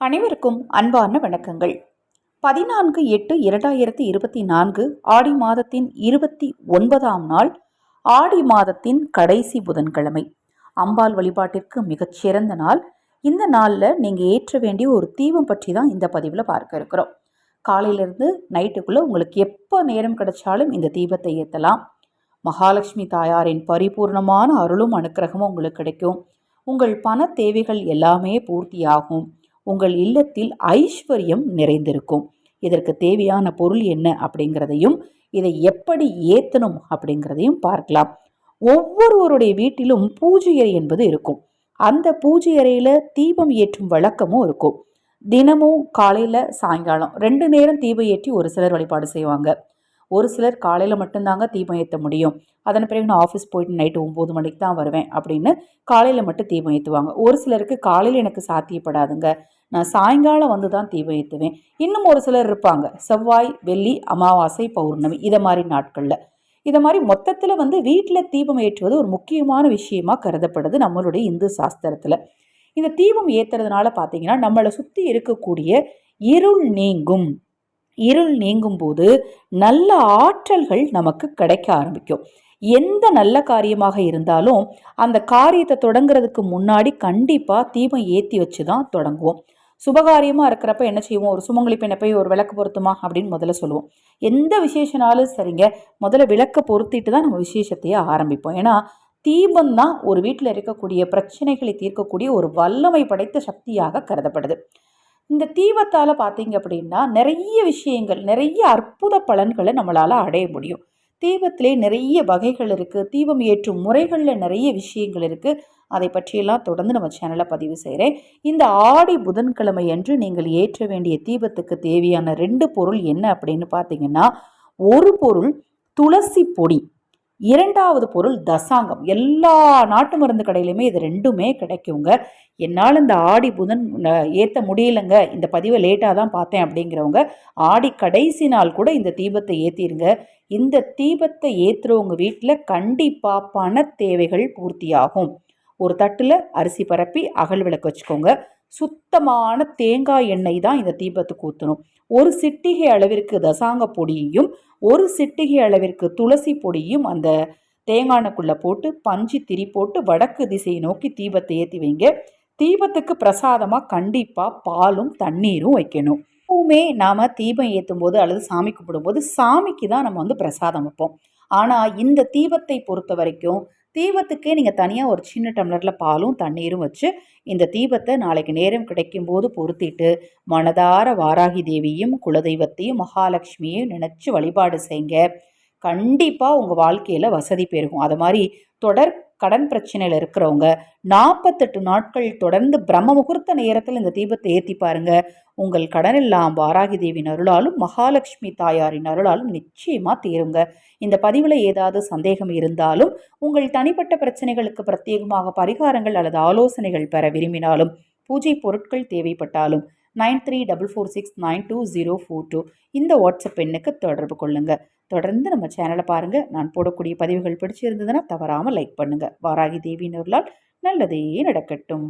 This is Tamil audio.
அனைவருக்கும் அன்பான வணக்கங்கள். பதினான்கு எட்டு இரண்டாயிரத்தி இருபத்தி நான்கு ஆடி மாதத்தின் இருபத்தி ஒன்பதாம் நாள் ஆடி மாதத்தின் கடைசி புதன்கிழமை. அம்பாள் வழிபாட்டிற்கு மிகச்சிறந்த நாள். இந்த நாளில் நீங்கள் ஏற்ற வேண்டிய ஒரு தீபம் பற்றி தான் இந்த பதிவில் பார்க்க இருக்கிறோம். காலையிலேருந்து நைட்டுக்குள்ளே உங்களுக்கு எப்போ நேரம் கிடைச்சாலும் இந்த தீபத்தை ஏற்றலாம் மகாலட்சுமி தாயாரின் பரிபூர்ணமான அருளும் அனுக்கிரகமும் உங்களுக்கு கிடைக்கும். உங்கள் பண தேவைகள் எல்லாமே பூர்த்தியாகும். உங்கள் இல்லத்தில் ஐஸ்வர்யம் நிறைந்திருக்கும். இதற்கு தேவையான பொருள் என்ன அப்படிங்கிறதையும் இதை எப்படி ஏற்றணும் அப்படிங்கிறதையும் பார்க்கலாம். ஒவ்வொருவருடைய வீட்டிலும் பூஜை அறை என்பது இருக்கும். அந்த பூஜை அறையில் தீபம் ஏற்றும் வழக்கமும் இருக்கும். தினமும் காலையில் சாயங்காலம் ரெண்டு நேரம் தீபம் ஏற்றி ஒரு சிலர் வழிபாடு செய்வாங்க. ஒரு சிலர் காலையில் மட்டும்தாங்க தீபம் ஏற்ற முடியும். அதன் பிறகு நான் ஆஃபீஸ் போயிட்டு நைட்டு ஒம்பது மணிக்கு தான் வருவேன் அப்படின்னு காலையில் மட்டும் தீபம் ஏற்றுவாங்க ஒரு சிலருக்கு காலையில் எனக்கு சாத்தியப்படாதுங்க. நான் சாயங்காலம் வந்து தான் தீபம் ஏற்றுவேன் இன்னும் ஒரு சிலர் இருப்பாங்க. செவ்வாய் வெள்ளி அமாவாசை பௌர்ணமி இதை மாதிரி நாட்களில். இதை மாதிரி மொத்தத்தில் வந்து வீட்டில் தீபம் ஏற்றுவது ஒரு முக்கியமான விஷயமா கருதப்படுது நம்மளுடைய இந்து சாஸ்திரத்தில். இந்த தீபம் ஏற்றுறதுனால பார்த்தீங்கன்னா நம்மளை சுற்றி இருக்கக்கூடிய இருள் நீங்கும். இருள் நீங்கும் போது நல்ல ஆற்றல்கள் நமக்கு கிடைக்க ஆரம்பிக்கும். எந்த நல்ல காரியமாக இருந்தாலும் அந்த காரியத்தை தொடங்குறதுக்கு முன்னாடி கண்டிப்பாக தீபம் ஏற்றி வச்சு தான் தொடங்குவோம். சுபகாரியமாக இருக்கிறப்ப என்ன செய்வோம்? ஒரு சுமங்கலி பெண்ணை போய் ஒரு விளக்கு பொருத்துமா அப்படின்னு முதல்ல சொல்லுவோம். எந்த விசேஷனாலும் சரிங்க முதல்ல விளக்கை பொருத்திட்டு தான் நம்ம விசேஷத்தையே ஆரம்பிப்போம். ஏன்னா தீபம் தான் ஒரு வீட்டில் இருக்கக்கூடிய பிரச்சனைகளை தீர்க்கக்கூடிய ஒரு வல்லமை படைத்த சக்தியாக கருதப்படுது. இந்த தீபத்தால் பார்த்தீங்க அப்படின்னா நிறைய விஷயங்கள் நிறைய அற்புத பலன்களை நம்மளால் அடைய முடியும். தீபத்திலே நிறைய வகைகள் இருக்குது தீபம் ஏற்றும் முறைகளில் நிறைய விஷயங்கள் இருக்குது அதை பற்றியெல்லாம் தொடர்ந்து நம்ம சேனலில் பதிவு செய்கிறேன் இந்த ஆடி புதன்கிழமை அன்று நீங்கள் ஏற்ற வேண்டிய தீபத்துக்கு தேவையான ரெண்டு பொருள் என்ன அப்படின்னு பார்த்தீங்கன்னா ஒரு பொருள் துளசி பொடி. இரண்டாவது பொருள் தசாங்கம். எல்லா நாட்டு மருந்து கடையிலையுமே இது ரெண்டுமே கிடைக்குங்க. என்னால் இந்த ஆடி புதன் ஏற்ற முடியலைங்க. இந்த பதிவை லேட்டாக தான் பார்த்தேன் அப்படிங்கிறவங்க ஆடி கடைசி நாள் கூட இந்த தீபத்தை ஏற்றிருங்க இந்த தீபத்தை ஏற்றுறவங்க வீட்டில் கண்டிப்பாக பண தேவைகள் பூர்த்தியாகும். ஒரு தட்டில் அரிசி பரப்பி அகல் விளக்கு வச்சுக்கோங்க. சுத்தமான தேங்காய் எண்ணெய் தான் இந்த தீபத்துக்கு ஊற்றணும் ஒரு சிட்டிகை அளவிற்கு தசாங்க பொடியையும் ஒரு சிட்டிகை அளவிற்கு துளசி பொடியும் அந்த தேங்காய்க்குள்ளே போட்டு பஞ்சு திரி போட்டு வடக்கு திசையை நோக்கி தீபத்தை ஏற்றி வைங்க. தீபத்துக்கு பிரசாதமாக கண்டிப்பாக பாலும் தண்ணீரும் வைக்கணும். எப்பவுமே நாம் தீபம் ஏற்றும் போது அல்லது சாமி கும்பிடும்போது சாமிக்கு தான் நம்ம வந்து பிரசாதம் வைப்போம். ஆனால் இந்த தீபத்தை பொறுத்த வரைக்கும் தீபத்துக்கே நீங்கள் தனியாக ஒரு சின்ன டம்ளரில் பாலும் தண்ணீரும் வச்சு இந்த தீபத்தை நாளைக்கு நேரம் கிடைக்கும் போது பொருத்திட்டு மனதார வாராகி தேவியும் குலதெய்வத்தையும் மகாலட்சுமியையும் நினச்சி வழிபாடு செய்யுங்க கண்டிப்பாக உங்கள் வாழ்க்கையில் வசதி பெருகும். அது மாதிரி தொடர் கடன் பிரச்சனையில் இருக்கிறவங்க நாற்பத்தெட்டு நாட்கள் தொடர்ந்து பிரம்ம முகூர்த்த நேரத்தில் இந்த தீபத்தை ஏற்றி பாருங்க. உங்கள் கடன் எல்லாம் வாராகி தேவியின் அருளாலும் மகாலட்சுமி தாயாரின் அருளாலும் நிச்சயமாக தீருங்க. இந்த பதிவில் ஏதாவது சந்தேகம் இருந்தாலும் உங்கள் தனிப்பட்ட பிரச்சனைகளுக்கு பிரத்யேகமாக பரிகாரங்கள் அல்லது ஆலோசனைகள் பெற விரும்பினாலும் பூஜை பொருட்கள் தேவைப்பட்டாலும் nine three double four six nine two zero four two இந்த வாட்ஸ்அப் எண்ணுக்கு தொடர்பு கொள்ளுங்கள் தொடர்ந்து நம்ம சேனலை பாருங்கள் நான் போடக்கூடிய பதிவுகள் பிடிச்சிருந்ததுன்னா தவறாமல் லைக் பண்ணுங்கள் வாராகி தேவியின் நல்லதே நடக்கட்டும்.